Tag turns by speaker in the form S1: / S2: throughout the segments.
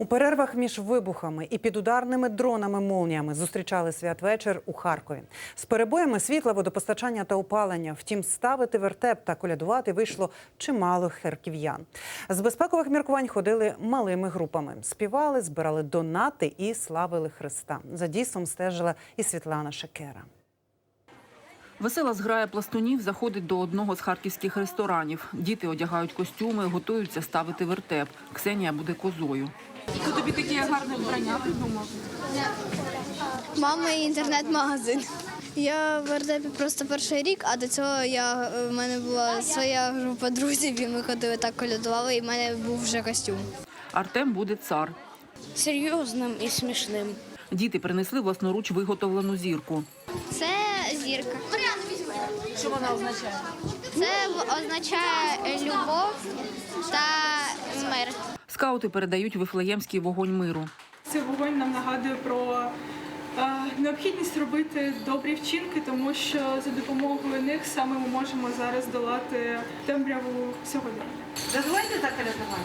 S1: У перервах між вибухами і під ударними дронами молніями зустрічали святвечір у Харкові. З перебоями світла, водопостачання та опалення. Втім, ставити вертеп та колядувати вийшло чимало харків'ян. З безпекових міркувань ходили малими групами, співали, збирали донати і славили Христа. За дійством стежила і Світлана Шекера.
S2: Весела зграя пластунів заходить до одного з харківських ресторанів. Діти одягають костюми, готуються ставити вертеп. Ксенія буде козою. Хто тобі таке гарне вбрання придумав?
S3: Мама і інтернет-магазин. Я в вертепі просто перший рік, а до цього я, в мене була своя група друзів, і ми ходили так колядували, і в мене був вже костюм.
S2: Артем буде цар.
S3: Серйозним і смішним.
S2: Діти принесли власноруч виготовлену зірку.
S3: Це зірка. Що вона означає? Це означає любов та мир.
S2: Скаути передають вифлеємський вогонь миру.
S4: Цей вогонь нам нагадує про е, необхідність робити добрі вчинки, тому що за допомогою них саме ми можемо зараз долати темряву сьогодні.
S1: Дозвольте так колядувати?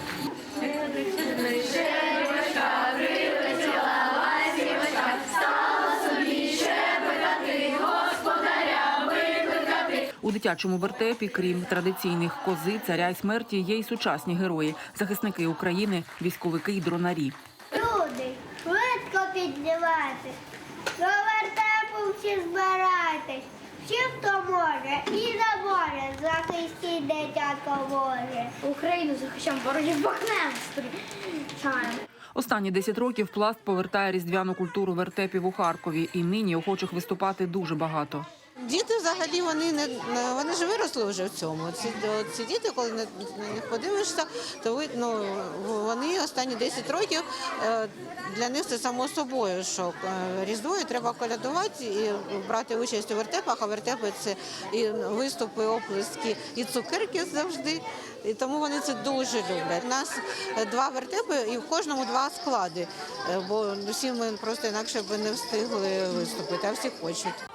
S2: У дитячому вертепі, крім традиційних кози, царя й смерті, є й сучасні герої, захисники України, військовики й дронарі.
S5: Люди, швидко піднімати, до вертепу всі збирайтесь, всі, хто може і не може, захистіть дитятко Боже.
S3: Україну захищаємо, ворогів бахнем.
S2: Останні 10 років пласт повертає різдвяну культуру вертепів у Харкові, і нині охочих виступати дуже багато.
S6: Діти взагалі вони не вони ж виросли вже в цьому. Ці, ці діти, коли на них подивишся, то ви, ну, вони останні 10 років е, для них це само собою, що е, різдвою треба колядувати і брати участь у вертепах, а вертепи це і виступи, оплески, і цукерки завжди. І тому вони це дуже люблять. У нас два вертепи і в кожному два склади, е, бо всі ми просто інакше б не встигли виступити, а всі хочуть.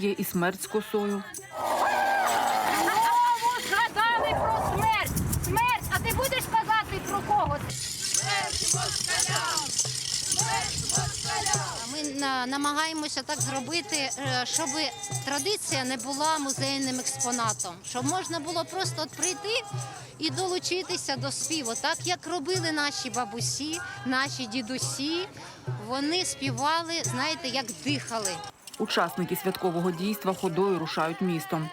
S2: Тут є і смерть з косою.
S7: Знову згадали про смерть. Смерть, а ти будеш казати про кого?
S8: Ми на- намагаємося так зробити, е, щоб традиція не була музейним експонатом, щоб можна було просто от прийти і долучитися до співу, так як робили наші бабусі, наші дідусі. Вони співали, знаєте, як дихали.
S2: Учасники святкового дійства ходою рушають містом.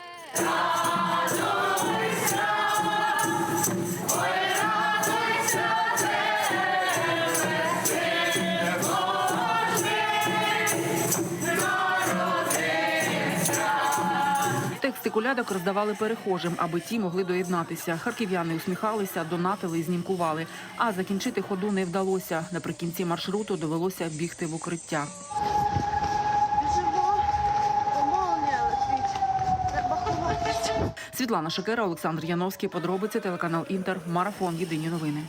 S2: Тексти колядок роздавали перехожим, аби ті могли доєднатися. Харків'яни усміхалися, донатили і знімкували. А закінчити ходу не вдалося. Наприкінці маршруту довелося бігти в укриття. Світлана Шакера, Олександр Яновський. Подробиці телеканал Інтер. Марафон. Єдині новини.